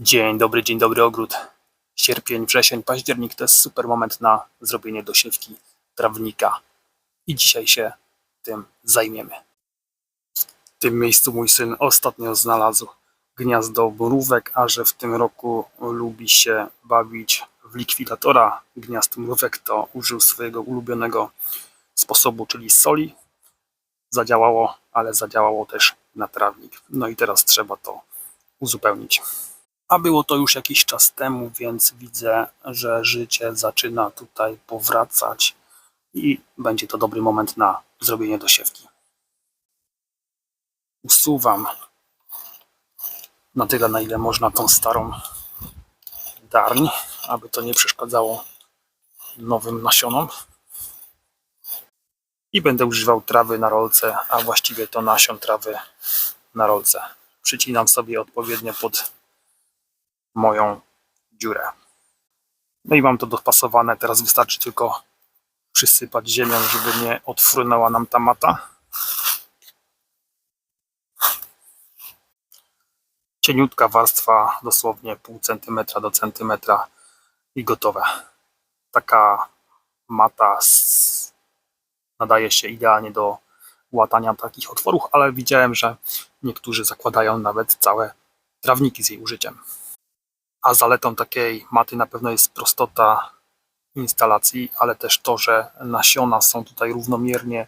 Dzień dobry, dzień dobry ogród. Sierpień, wrzesień, październik to jest super moment na zrobienie dosiewki trawnika. I dzisiaj się tym zajmiemy. W tym miejscu mój syn ostatnio znalazł gniazdo mrówek, a że w tym roku lubi się bawić w likwidatora gniazd mrówek, to użył swojego ulubionego sposobu, czyli soli. Zadziałało, ale zadziałało też na trawnik. No i teraz trzeba to uzupełnić. A było to już jakiś czas temu, więc widzę, że życie zaczyna tutaj powracać i będzie to dobry moment na zrobienie dosiewki. Usuwam na tyle, na ile można tą starą darń, aby to nie przeszkadzało nowym nasionom. I będę używał trawy na rolce, a właściwie to nasion trawy na rolce. Przycinam sobie odpowiednio pod moją dziurę. No i mam to dopasowane. Teraz wystarczy tylko przysypać ziemią, żeby nie odfrunęła nam ta mata. Cieniutka warstwa, dosłownie pół centymetra do centymetra i gotowe. Taka mata z... nadaje się idealnie do łatania takich otworów, ale widziałem, że niektórzy zakładają nawet całe trawniki z jej użyciem. A zaletą takiej maty na pewno jest prostota instalacji, ale też to, że nasiona są tutaj równomiernie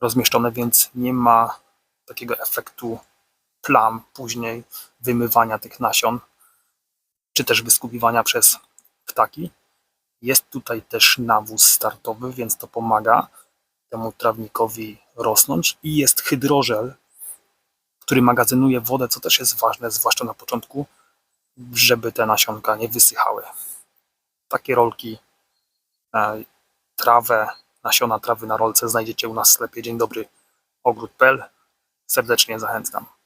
rozmieszczone, więc nie ma takiego efektu plam później wymywania tych nasion, czy też wyskubiwania przez ptaki. Jest tutaj też nawóz startowy, więc to pomaga temu trawnikowi rosnąć i jest hydrożel, który magazynuje wodę, co też jest ważne, zwłaszcza na początku, żeby te nasionka nie wysychały. Takie rolki, e, trawę, nasiona trawy na rolce znajdziecie u nas w sklepie Dzień dobry ogród.pl. Serdecznie zachęcam.